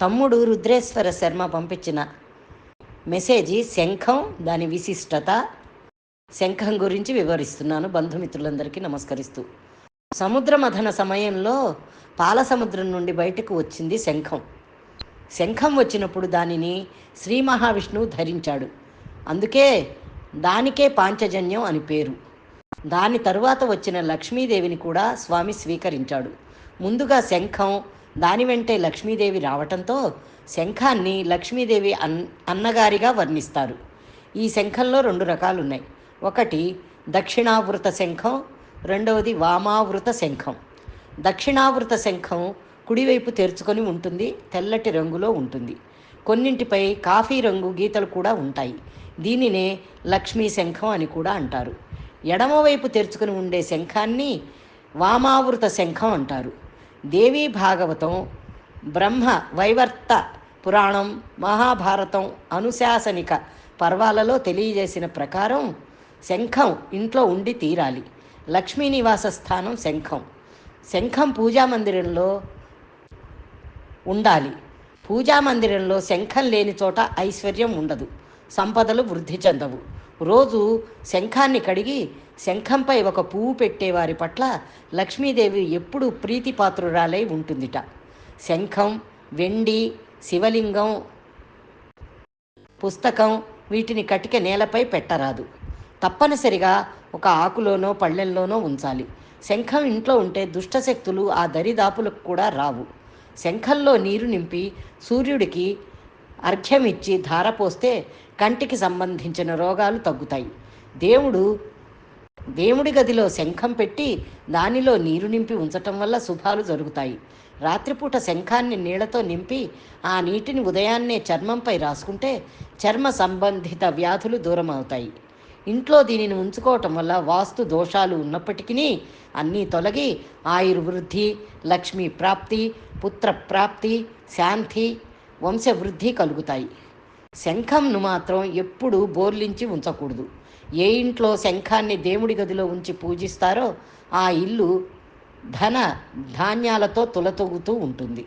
తమ్ముడు రుద్రేశ్వర శర్మ పంపించిన మెసేజీ శంఖం దాని విశిష్టత. శంఖం గురించి వివరిస్తున్నాను. బంధుమిత్రులందరికీ నమస్కరిస్తూ. సముద్ర మథన సమయంలో పాల సముద్రం నుండి బయటకు వచ్చింది శంఖం. శంఖం వచ్చినప్పుడు దానిని శ్రీ మహావిష్ణువు ధరించాడు. అందుకే దానికే పాంచజన్యం అని పేరు. దాని తరువాత వచ్చిన లక్ష్మీదేవిని కూడా స్వామి స్వీకరించాడు. ముందుగా శంఖం దాని వెంటే లక్ష్మీదేవి రావటంతో శంఖాన్ని లక్ష్మీదేవి అన్ అన్నగారిగా వర్ణిస్తారు. ఈ శంఖంలో రెండు రకాలు ఉన్నాయి ఒకటి దక్షిణావృత శంఖం రెండవది వామావృత శంఖం. దక్షిణావృత శంఖం కుడివైపు తెరుచుకొని ఉంటుంది తెల్లటి రంగులో ఉంటుంది. కొన్నింటిపై కాఫీ రంగు గీతలు కూడా ఉంటాయి. దీనినే లక్ష్మీ శంఖం అని కూడా అంటారు. ఎడమవైపు తెరుచుకుని ఉండే శంఖాన్ని వామావృత శంఖం అంటారు. దేవీ భాగవతం బ్రహ్మ వైవర్త పురాణం మహాభారతం అనుశాసనిక పర్వాలలో తెలియజేసిన ప్రకారం శంఖం ఇంట్లో ఉండి తీరాలి. లక్ష్మీ నివాస స్థానం శంఖం. శంఖం పూజా మందిరంలో ఉండాలి. పూజా మందిరంలో శంఖం లేని చోట ఐశ్వర్యం ఉండదు. సంపదలు వృద్ధి చెందవు. రోజు శంఖాన్ని కడిగి శంఖంపై ఒక పువ్వు పెట్టేవారి పట్ల లక్ష్మీదేవి ఎప్పుడూ ప్రీతిపాత్రురాలై ఉంటుందిట. శంఖం వెండి శివలింగం పుస్తకం వీటిని కటిక నేలపై పెట్టరాదు. తప్పనిసరిగా ఒక ఆకులోనో పళ్ళెంలోనో ఉంచాలి. శంఖం ఇంట్లో ఉంటే దుష్టశక్తులు ఆ దరిదాపులకు కూడా రావు. శంఖంలో నీరు నింపి సూర్యుడికి అర్ఘ్యమిచ్చి ధారపోస్తే కంటికి సంబంధించిన రోగాలు తగ్గుతాయి. దేవుడు దేవుడి గదిలో శంఖం పెట్టి దానిలో నీరు నింపి ఉంచటం వల్ల శుభాలు జరుగుతాయి. రాత్రిపూట శంఖాన్ని నీళ్ళతో నింపి ఆ నీటిని ఉదయాన్నే చర్మంపై రాసుకుంటే చర్మ సంబంధిత వ్యాధులు దూరం అవుతాయి ఇంట్లో దీనిని ఉంచుకోవటం వల్ల వాస్తు దోషాలు ఉన్నప్పటికీ అన్నీ తొలగి ఆయుర్వృద్ధి లక్ష్మీ ప్రాప్తి పుత్ర ప్రాప్తి శాంతి వంశవృద్ధి కలుగుతాయి. శంఖంను మాత్రం ఎప్పుడూ బోర్లించి ఉంచకూడదు. ఏ ఇంట్లో శంఖాన్ని దేవుడి గదిలో ఉంచి పూజిస్తారో ఆ ఇల్లు ధన ధాన్యాలతో తులతొగుతూ ఉంటుంది.